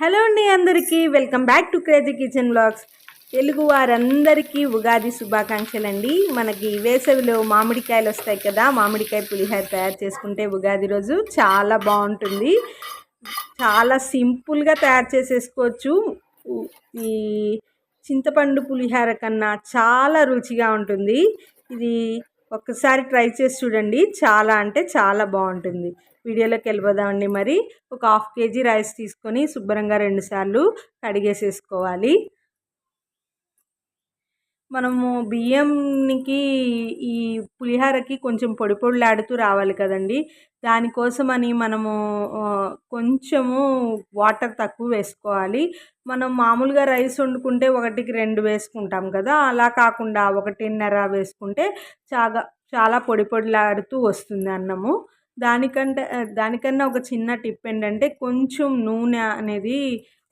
Hello అండి అందరికీ. Welcome back to Crazy Kitchen Blogs. Telugu వారందరికీ ఉగాది శుభాకాంక్షలు అండి మనకి వేసవిలో మామిడికాయలు వస్తాయి కదా మామిడికాయ పులిహోర తయారు చేసుకుంటే ఉగాది రోజు చాలా బాగుంటుంది. చాలా సింపుల్గా తయారు చేసేసుకోవచ్చు. ఈ చింతపండు పులిహోర కన్నా చాలా రుచిగా ఉంటుంది. ఇది ఒక్కసారి ట్రై చేసి చూడండి. చాలా అంటే చాలా బాగుంటుంది. వీడియోలోకి వెళ్ళిపోదామండి మరి. ఒక హాఫ్ కేజీ రైస్ తీసుకొని శుభ్రంగా రెండుసార్లు కడిగేసేసుకోవాలి. మనము బియ్యంకి ఈ పులిహోరకి కొంచెం పొడి పొడిలాడుతూ రావాలి కదండి. దానికోసమని మనము కొంచెము వాటర్ తక్కువ వేసుకోవాలి. మనం మామూలుగా రైస్ వండుకుంటే ఒకటికి రెండు వేసుకుంటాం కదా. అలా కాకుండా ఒకటిన్నర వేసుకుంటే చాలా చాలా పొడి పొడిలాడుతూ వస్తుంది అన్నము. దానికంటే దానికన్నా ఒక చిన్న టిప్ ఏంటంటే కొంచెం నూనె అనేది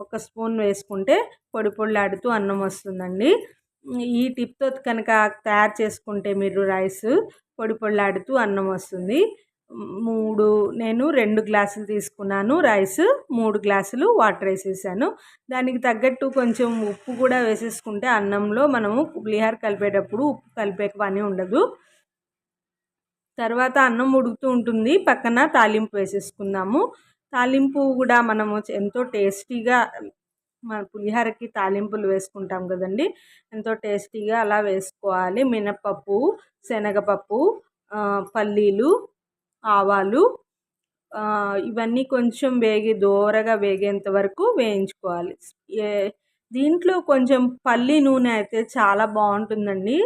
ఒక స్పూన్ వేసుకుంటే పొడి పొడిలాడుతూ అన్నం వస్తుందండి. ఈ టిప్తో కనుక తయారు చేసుకుంటే మీరు రైస్ పొడి పొడిలాడుతూ అన్నం వస్తుంది. మూడు నేను రెండు గ్లాసులు తీసుకున్నాను రైస్ మూడు గ్లాసులు వాటర్ వేసేసాను. దానికి తగ్గట్టు కొంచెం ఉప్పు కూడా వేసేసుకుంటే అన్నంలో మనము పులిహోర కలిపేటప్పుడు ఉప్పు కలిపే పని ఉండదు. తర్వాత అన్నం ఉడుకుతూ ఉంటుంది. పక్కన తాలింపు వేసేసుకుందాము. తాలింపు కూడా మనము ఎంతో టేస్టీగా మన పులిహోరకి తాలింపులు వేసుకుంటాం కదండి. ఎంతో టేస్టీగా అలా వేసుకోవాలి. మినప్పప్పు శనగపప్పు పల్లీలు ఆవాలు ఇవన్నీ కొంచెం వేగి దోరగా వేగేంత వరకు వేయించుకోవాలి. దీంట్లో కొంచెం పల్లి నూనె అయితే చాలా బాగుంటుందండి.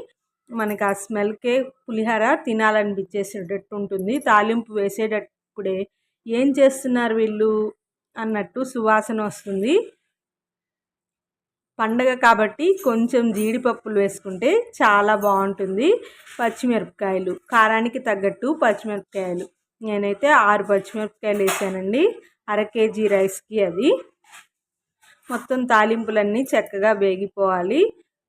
మనకి ఆ స్మెల్కే పులిహోర తినాలనిపించేసేటట్టు ఉంటుంది. తాలింపు వేసేటప్పుడే ఏం చేస్తున్నారు వీళ్ళు అన్నట్టు సువాసన వస్తుంది. పండగ కాబట్టి కొంచెం జీడిపప్పులు వేసుకుంటే చాలా బాగుంటుంది. పచ్చిమిరపకాయలు కారానికి తగ్గట్టు పచ్చిమిరపకాయలు. నేనైతే ఆరు పచ్చిమిరపకాయలు వేసానండి. అర కేజీ రైస్కి అది. మొత్తం తాలింపులన్నీ చక్కగా వేగిపోవాలి.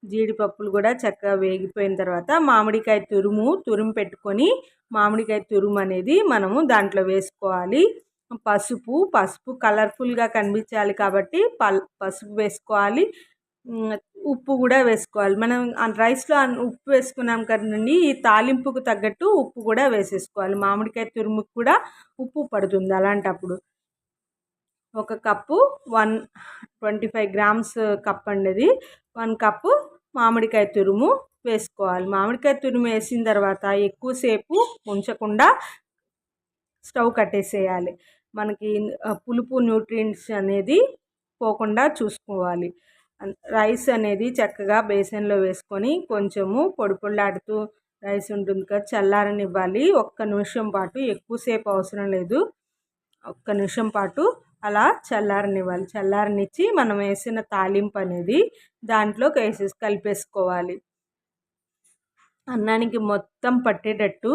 జీడిపప్పులు కూడా చక్కగా వేగిపోయిన తర్వాత మామిడికాయ తురుము తురుము పెట్టుకొని మామిడికాయ తురుము అనేది మనము దాంట్లో వేసుకోవాలి. పసుపు పసుపు కలర్ఫుల్గా కనిపించాలి కాబట్టి పల్ పసుపు వేసుకోవాలి. ఉప్పు కూడా వేసుకోవాలి. మనం రైస్లో ఉప్పు వేసుకున్నాం కదండి ఈ తాలింపుకు తగ్గట్టు ఉప్పు కూడా వేసేసుకోవాలి. మామిడికాయ తురుముకు కూడా ఉప్పు పడుతుంది అలాంటప్పుడు. ఒక cup one twenty five grams cup అండి అది. వన్ కప్పు మామిడికాయ తురుము వేసుకోవాలి. మామిడికాయ తురుము వేసిన తర్వాత ఎక్కువసేపు ఉంచకుండా స్టవ్ కట్టేసేయాలి. మనకి పులుపు న్యూట్రియంట్స్ అనేది పోకుండా చూసుకోవాలి. రైస్ అనేది చక్కగా బేసన్లో వేసుకొని కొంచెము పొడి పొడిలాడుతూ రైస్ ఉంటుంది కదా చల్లారనివ్వాలి. ఒక్క నిమిషం పాటు ఎక్కువసేపు అవసరం లేదు. ఒక్క నిమిషం పాటు అలా చల్లారనివ్వాలి. చల్లారనిచ్చి మనం వేసిన తాలింపు అనేది దాంట్లోకి వేసేసి కలిపేసుకోవాలి. అన్నానికి మొత్తం పట్టేటట్టు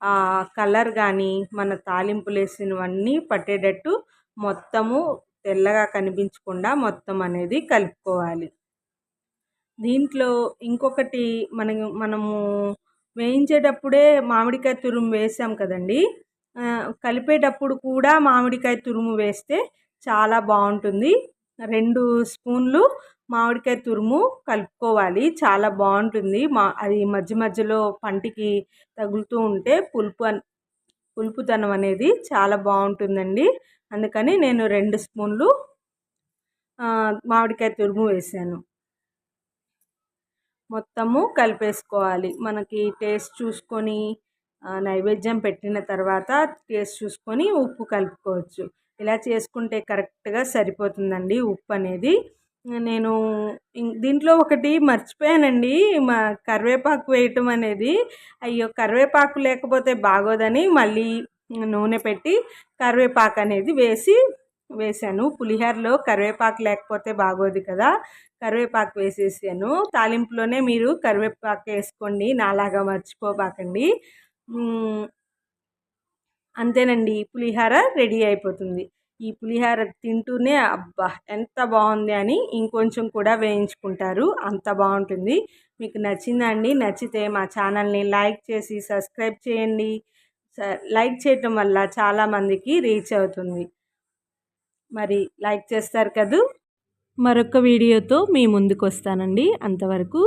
ఆ కలర్ కానీ మన తాలింపులు వేసినవన్నీ పట్టేటట్టు మొత్తము తెల్లగా కనిపించకుండా మొత్తం అనేది కలుపుకోవాలి. దీంట్లో ఇంకొకటి మన మనము వేయించేటప్పుడే మామిడికాయ తురుము వేసాం కదండి. కలిపేటప్పుడు కూడా మామిడికాయ తురుము వేస్తే చాలా బాగుంటుంది. రెండు స్పూన్లు మామిడికాయ తురుము కలుపుకోవాలి. చాలా బాగుంటుంది. మా అది మధ్య మధ్యలో పంటికి తగులుతూ ఉంటే పులుపు పులుపుతనం అనేది చాలా బాగుంటుందండి. అందుకని నేను రెండు స్పూన్లు మామిడికాయ తురుము వేసాను. మొత్తము కలిపేసుకోవాలి. మనకి టేస్ట్ చూసుకొని నైవేద్యం పెట్టిన తర్వాత టేస్ట్ చూసుకొని ఉప్పు కలుపుకోవచ్చు. ఇలా చేసుకుంటే కరెక్ట్గా సరిపోతుందండి ఉప్పు అనేది. నేను దీంట్లో ఒకటి మర్చిపోయానండి. మా కరివేపాకు వేయటం అనేది. అయ్యో! కరివేపాకు లేకపోతే బాగోదని మళ్ళీ నూనె పెట్టి కరివేపాకు అనేది వేసి వేసాను. పులిహోరలో కరివేపాకు లేకపోతే బాగోదు కదా. కరివేపాకు వేసేసాను. తాలింపులోనే మీరు కరివేపాకు వేసుకోండి. నాలాగా మర్చిపోబాకండి. అంతేనండి. పులిహోర రెడీ అయిపోతుంది. ఈ పులిహోర తింటూనే అబ్బా! ఎంత బాగుంది అని ఇంకొంచెం కూడా వేయించుకుంటారు. అంత బాగుంటుంది. మీకు నచ్చిందండి నచ్చితే మా ఛానల్ని లైక్ చేసి సబ్స్క్రైబ్ చేయండి. లైక్ చేయటం వల్ల చాలామందికి రీచ్ అవుతుంది. మరి లైక్ చేస్తారు కదూ? మరొక వీడియోతో మీ ముందుకు వస్తానండి అంతవరకు